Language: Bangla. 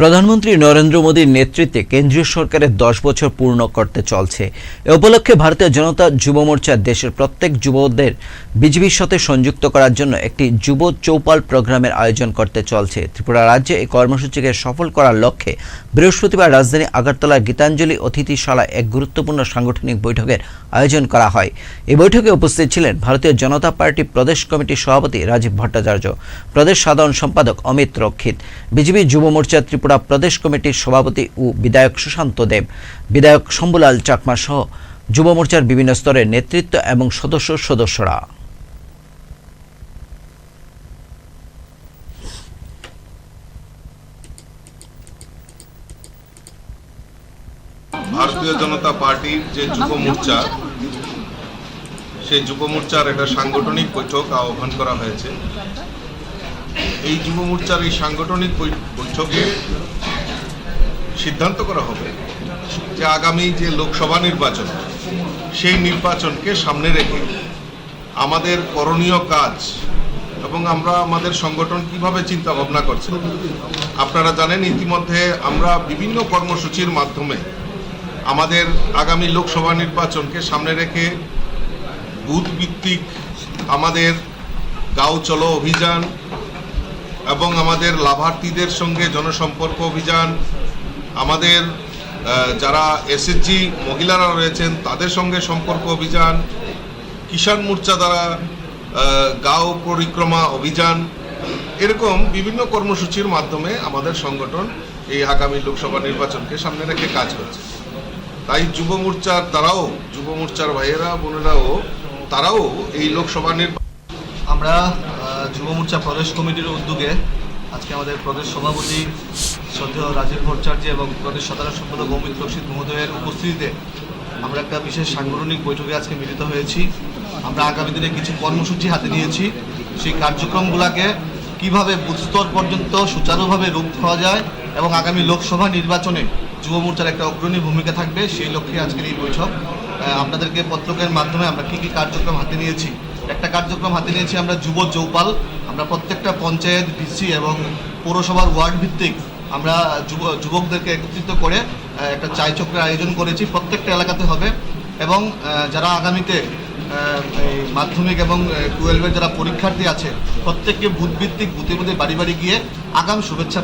প্রধানমন্ত্রী নরেন্দ্র মোদীর নেতৃত্বে কেন্দ্রীয় সরকারের দশ বছর পূর্ণ করতে চলছে। এ উপলক্ষে ভারতীয় জনতা যুব মোর্চা দেশের প্রত্যেক যুবদের বিজেপির সাথে সংযুক্ত করার জন্য একটি যুব চৌপাল প্রোগ্রামের আয়োজন করতে চলছে। ত্রিপুরা রাজ্যে এই কর্মসূচিকে সফল করার লক্ষ্যে বৃহস্পতিবার রাজধানী আগরতলার গীতাঞ্জলি অতিথিশালায় এক গুরুত্বপূর্ণ সাংগঠনিক বৈঠকের আয়োজন করা হয়। এই বৈঠকে উপস্থিত ছিলেন ভারতীয় জনতা পার্টি প্রদেশ কমিটির সভাপতি রাজীব ভট্টাচার্য, প্রদেশ সাধারণ সম্পাদক অমিত রক্ষিত, বিজেপি যুব মোর্চা ত্রিপুরা প্রদেশ কমিটির সভাপতি ও বিধায়ক সুশান্ত দেব। বিধায়ক শম্ভুলাল চাকমা সহ যুব মোর্চার বিভিন্ন স্তরের নেতৃত্ব এবং সদস্য সদস্যরা। ভারতীয় জনতা পার্টির যে যুব মোর্চা, সেই যুব মোর্চার একটা সাংগঠনিক বৈঠক আহ্বান করা হয়েছে। এই যুব মোর্চার এই সাংগঠনিক বৈঠকে সিদ্ধান্ত করা হবে যে আগামী যে লোকসভা নির্বাচন, সেই নির্বাচনকে সামনে রেখে আমাদের করণীয় কাজ এবং আমরা আমাদের সংগঠন কীভাবে চিন্তা ভাবনা করছি, আপনারা জানেন ইতিমধ্যে আমরা বিভিন্ন কর্মসূচির মাধ্যমে আমাদের আগামী লোকসভা নির্বাচনকে সামনে রেখে বুথ ভিত্তিক আমাদের গাঁও চলো অভিযান এবং আমাদের লাভার্থীদের সঙ্গে জনসম্পর্ক অভিযান, আমাদের যারা এসএসজি মহিলারা রয়েছেন, তাদের সঙ্গে সম্পর্ক অভিযান, কিষাণ মোর্চা দ্বারা গাঁও পরিক্রমা অভিযান, এরকম বিভিন্ন কর্মসূচির মাধ্যমে আমাদের সংগঠন এই আগামী লোকসভা নির্বাচনকে সামনে রেখে কাজ করছে। তাই যুব মোর্চার তারাও যুব মোর্চার ভাইয়েরা, বোনেরাও, তারাও এই লোকসভা নির্বাচন আমরা যুব মোর্চা প্রদেশ কমিটির উদ্যোগে আজকে আমাদের প্রদেশ সভাপতি শ্রদ্ধেয় রাজীব ভট্টাচার্য এবং প্রদেশ সাধারণ সম্পাদক অমিত রক্ষিত মহোদয়ের উপস্থিতিতে আমরা একটা বিশেষ সাংগঠনিক বৈঠকে আজকে মিলিত হয়েছি। আমরা আগামী দিনে কিছু কর্মসূচি হাতে নিয়েছি। সেই কার্যক্রমগুলোকে কীভাবে বুথ স্তর পর্যন্ত সুচারুভাবে রূপ দেওয়া যায় এবং আগামী লোকসভা নির্বাচনে যুব মোর্চার একটা অগ্রণী ভূমিকা থাকবে সেই লক্ষ্যে আজকের এই বৈঠক। আপনাদেরকে পত্রকের মাধ্যমে আমরা কী কী কার্যক্রম হাতে নিয়েছি একটা কার্যক্রম হাতে নিয়েছি আমরা যুব চৌপাল। আমরা প্রত্যেকটা পঞ্চায়েত, ডিসি এবং পৌরসভার ওয়ার্ড ভিত্তিক আমরা যুব, যুবকদেরকে একত্রিত করে একটা চাই চক্রের আয়োজন করেছি। প্রত্যেকটা এলাকাতে হবে এবং যারা আগামীতে মাধ্যমিক এবং টুয়েলভের যারা পরীক্ষার্থী আছে, প্রত্যেককে বুথ ভিত্তিক, বুথে বুথে বাড়ি বাড়ি গিয়ে আগাম শুভেচ্ছা